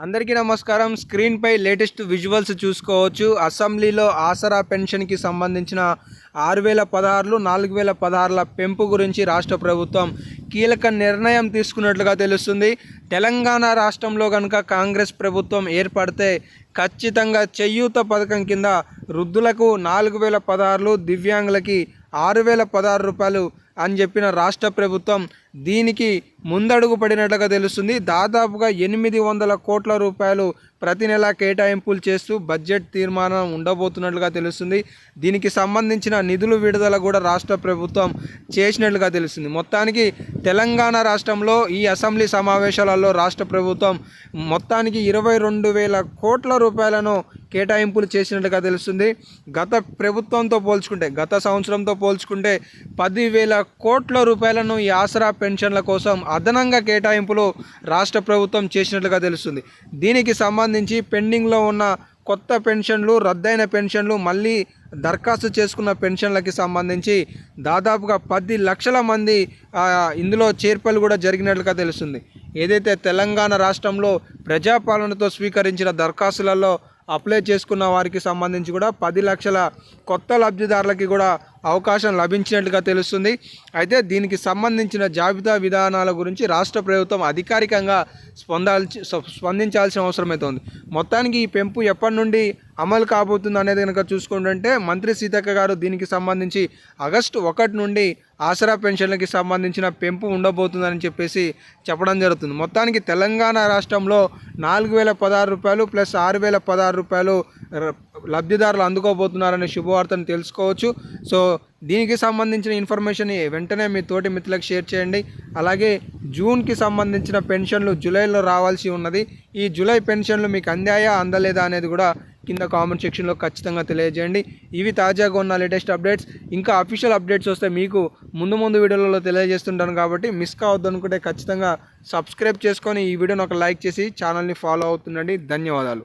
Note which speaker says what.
Speaker 1: అందరికీ నమస్కారం. స్క్రీన్పై లేటెస్ట్ విజువల్స్ చూసుకోవచ్చు. అసెంబ్లీలో ఆసరా పెన్షన్కి సంబంధించిన ఆరు వేల పదహారులు నాలుగు వేల పదహారుల పెంపు గురించి రాష్ట్ర ప్రభుత్వం కీలక నిర్ణయం తీసుకున్నట్లుగా తెలుస్తుంది. తెలంగాణ రాష్ట్రంలో కనుక కాంగ్రెస్ ప్రభుత్వం ఏర్పడితే ఖచ్చితంగా చెయ్యూత పథకం కింద వృద్ధులకు నాలుగు వేల పదహారులు దివ్యాంగులకి ఆరు వేల పదహారు రూపాయలు అని చెప్పిన రాష్ట్ర ప్రభుత్వం దీనికి ముందడుగు పడినట్లుగా తెలుస్తుంది. దాదాపుగా ఎనిమిది వందల కోట్ల రూపాయలు ప్రతి నెల కేటాయింపులు చేస్తూ బడ్జెట్ తీర్మానం ఉండబోతున్నట్లుగా తెలుస్తుంది. దీనికి సంబంధించిన నిధులు విడుదల కూడా రాష్ట్ర ప్రభుత్వం చేసినట్లుగా తెలుస్తుంది. మొత్తానికి తెలంగాణ రాష్ట్రంలో ఈ అసెంబ్లీ సమావేశాలలో రాష్ట్ర ప్రభుత్వం మొత్తానికి ఇరవై రెండు వేల కోట్ల రూపాయలను కేటాయింపులు చేసినట్లుగా తెలుస్తుంది. గత ప్రభుత్వంతో పోల్చుకుంటే గత సంవత్సరంతో పోల్చుకుంటే పదివేల కోట్ల రూపాయలను ఈ ఆసరా పెన్షన్ల కోసం అదనంగా కేటాయింపులు రాష్ట్ర ప్రభుత్వం చేసినట్లుగా తెలుస్తుంది. దీనికి సంబంధించి పెండింగ్లో ఉన్న కొత్త పెన్షన్లు రద్దయిన పెన్షన్లు మళ్ళీ దరఖాస్తు చేసుకున్న పెన్షన్లకి సంబంధించి దాదాపుగా పది లక్షల మంది ఇందులో చేర్పలు కూడా జరిగినట్లుగా తెలుస్తుంది. ఏదైతే తెలంగాణ రాష్ట్రంలో ప్రజాపాలనతో స్వీకరించిన దరఖాస్తులలో అప్లై చేసుకున్న వారికి సంబంధించి కూడా పది లక్షల కొత్త లబ్ధిదారులకి కూడా అవకాశం లభించినట్లుగా తెలుస్తుంది. అయితే దీనికి సంబంధించిన జాబితా విధానాల గురించి రాష్ట్ర ప్రభుత్వం అధికారికంగా స్పందాల్చి స్పందించాల్సిన అవసరం అయితే ఉంది. మొత్తానికి ఈ పెంపు ఎప్పటి నుండి అమలు కాబోతుంది అనేది కనుక చూసుకుంటుంటే మంత్రి సీతక్క గారు దీనికి సంబంధించి ఆగస్టు ఒకటి నుండి ఆసరా పెన్షన్లకి సంబంధించిన పెంపు ఉండబోతుందని చెప్పేసి చెప్పడం జరుగుతుంది. మొత్తానికి తెలంగాణ రాష్ట్రంలో నాలుగు వేల పదహారు రూపాయలు ప్లస్ ఆరు వేల పదహారు రూపాయలు లబ్ధిదారులు అందుకోబోతున్నారనే శుభవార్తను తెలుసుకోవచ్చు. సో దీనికి సంబంధించిన ఇన్ఫర్మేషన్ వెంటనే మీ తోటి మిత్రులకు షేర్ చేయండి. అలాగే జూన్కి సంబంధించిన పెన్షన్లు జూలైలో రావాల్సి ఉన్నది. ఈ జూలై పెన్షన్లు మీకు అందాయా అందలేదా అనేది కూడా కింద కామెంట్ సెక్షన్లో ఖచ్చితంగా తెలియజేయండి. ఇవి తాజాగా ఉన్న లేటెస్ట్ అప్డేట్స్ ఇంకా అఫీషియల్ అప్డేట్స్ వస్తే మీకు ముందు ముందు వీడియోలలో తెలియజేస్తుంటాను కాబట్టి మిస్ కావద్దు అనుకుంటే ఖచ్చితంగా సబ్స్క్రైబ్ చేసుకొని ఈ వీడియోని ఒక లైక్ చేసి ఛానల్ని ఫాలో అవుతుండండి. ధన్యవాదాలు.